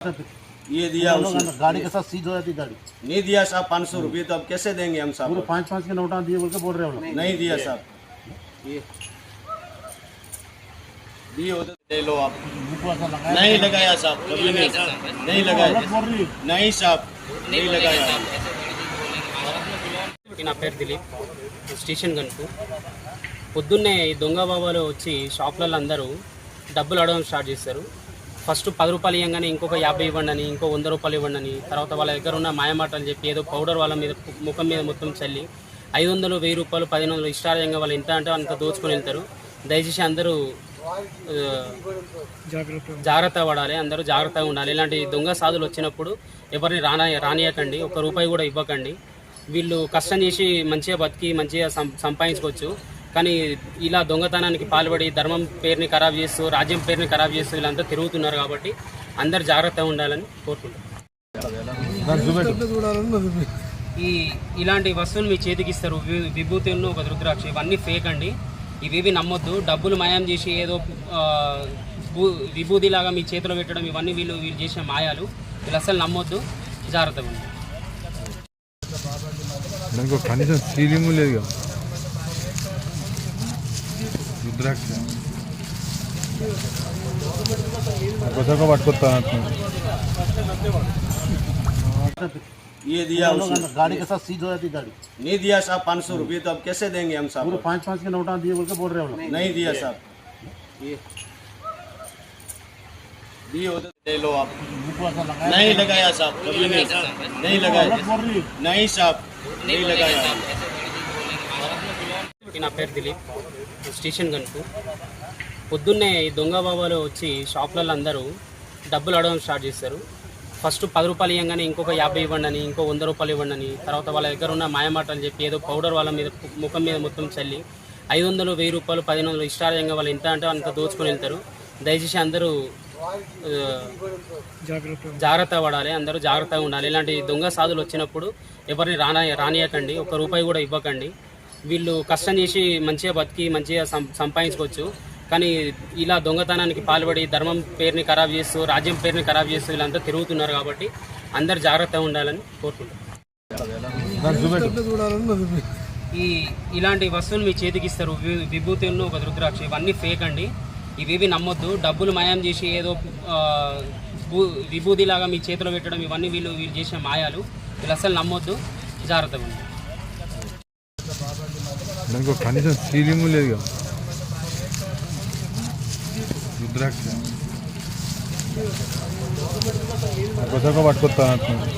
ये दिया उसने गाड़ी के साथ सीज हो जाती गाड़ी नहीं दिया साहब पाँच सौ रुपये तो अब कैसे देंगे हम पूरे साहब पाँच पाँच के नोटा दिए बोल के बोल रहे हो लोग नहीं दिया साहब ये दिए होते तो ले लो आप मुंह को ऐसा लगाया नहीं लगाया साहब कभी नहीं नहीं लगाया गलत बोल रही है। नहीं साहब नहीं लगाया నా పేరు దిలీప్ స్టేషన్ కనుక పొద్దున్నే ఈ దొంగ బాబాలు వచ్చి షాప్లలో అందరూ డబ్బులు అడగడం స్టార్ట్ చేస్తారు ఫస్ట్ పది రూపాయలు ఇవ్వగానే ఇంకొక యాభై ఇవ్వండి అని ఇంకో వంద రూపాయలు ఇవ్వండి అని తర్వాత వాళ్ళ దగ్గర ఉన్న మాయమాటలు చెప్పి ఏదో పౌడర్ వాళ్ళ మీద ముఖం మీద మొత్తం చల్లి ఐదు వందలు వెయ్యి రూపాయలు పదిహేను వందలు ఇష్టారంగా వాళ్ళు ఎంత అంటే అంత దోచుకొని వెళ్తారు. దయచేసి అందరూ జాగ్రత్త పడాలి అందరూ జాగ్రత్తగా ఉండాలి. ఇలాంటి దొంగ సాధులు వచ్చినప్పుడు ఎవరిని రానా రానియకండి. ఒక రూపాయి కూడా ఇవ్వకండి. వీళ్ళు కష్టం చేసి మంచిగా బతికి మంచిగా సం- సంపాదించుకోవచ్చు. కానీ ఇలా దొంగతనానికి పాల్పడి ధర్మం పేరుని ఖరాబ్ చేస్తూ రాజ్యం పేరుని ఖరాబ్ చేస్తూ వీళ్ళంతా తిరుగుతున్నారు కాబట్టి అందరు జాగ్రత్తగా ఉండాలని కోరుకుంటున్నాను ఈ ఇలాంటి వస్తువులు మీ చేతికి ఇస్తారు. విభూతులను విభూతి ఉన్న ఒక రుద్రాక్ష ఇవన్నీ ఫేక్ అండి. ఇవేవి నమ్మొద్దు. డబ్బులు మాయం చేసి ఏదో భూ- విభూతిలాగా మీ చేతిలో పెట్టడం ఇవన్నీ వీళ్ళు వీళ్ళు చేసిన మాయాలు. వీళ్ళు అసలు నమ్మొద్దు. జాగ్రత్తగా ఉండండి. సీలింగ్ లేదు కదా. రుద్రాక్ష కొత్తగా పట్టుకొస్తా అంటున్నాను ये दिया उसने गाड़ी के साथ सीज हो जाती गाड़ी नहीं दिया साहब पाँच सौ रुपये तो अब कैसे देंगे हम पूरे साहब पाँच पाँच के नोटा दिए बोल के बोल रहे हो लोग नहीं दिया साहब ये दिए होते तो ले लो आप मुंह को ऐसा लगाया नहीं लगाया साहब कभी नहीं नहीं लगाया गलत बोल रही है। नहीं साहब नहीं लगाया నా పేరు దిలీప్ స్టేషన్ కనుక. పొద్దున్నే ఈ దొంగ బాబాలో వచ్చి షాప్లలో అందరూ డబ్బులు అడగడం స్టార్ట్ చేస్తారు ఫస్ట్ పది రూపాయలు ఇవ్వగానే ఇంకొక యాభై ఇవ్వండి అని ఇంకో వంద రూపాయలు ఇవ్వండి అని తర్వాత వాళ్ళ దగ్గర ఉన్న మాయమాటలు చెప్పి ఏదో పౌడర్ వాళ్ళ మీద ముఖం మీద మొత్తం చల్లి ఐదు వందలు వెయ్యి రూపాయలు పదిహేను వందలు ఇష్టారంగా వాళ్ళు ఎంత అంటే అంత దోచుకొని వెళ్తారు. దయచేసి అందరూ జాగ్రత్త పడాలి అందరూ జాగ్రత్తగా ఉండాలి. ఇలాంటి దొంగ సాధులు వచ్చినప్పుడు ఎవరిని రానా రానియకండి. ఒక రూపాయి కూడా ఇవ్వకండి. వీళ్ళు కష్టం చేసి మంచిగా బతికి మంచిగా సం- సంపాదించుకోవచ్చు. కానీ ఇలా దొంగతనానికి పాల్పడి ధర్మం పేరుని ఖరాబ్ చేస్తూ రాజ్యం పేరుని ఖరాబ్ చేస్తూ వీళ్ళంతా తిరుగుతున్నారు కాబట్టి అందరు జాగ్రత్తగా ఉండాలని కోరుకుంటున్నాను ఈ ఇలాంటి వస్తువులు మీ చేతికి ఇస్తారు. విభూతులను విభూతి ఉన్న ఒక రుద్రాక్ష ఇవన్నీ ఫేక్ అండి. ఇవేవి నమ్మొద్దు. డబ్బులు మాయం చేసి ఏదో విభూతిలాగా మీ చేతిలో పెట్టడం ఇవన్నీ వీళ్ళు వీళ్ళు చేసిన మాయాలు. వీళ్ళు అసలు నమ్మొద్దు. జాగ్రత్తగా ఉండాలి దానికి కనీసం సీలింగ్ లేదు కదా రుద్రాక్ష. ఒకసారి పట్టుకొస్తాను అంటున్నాను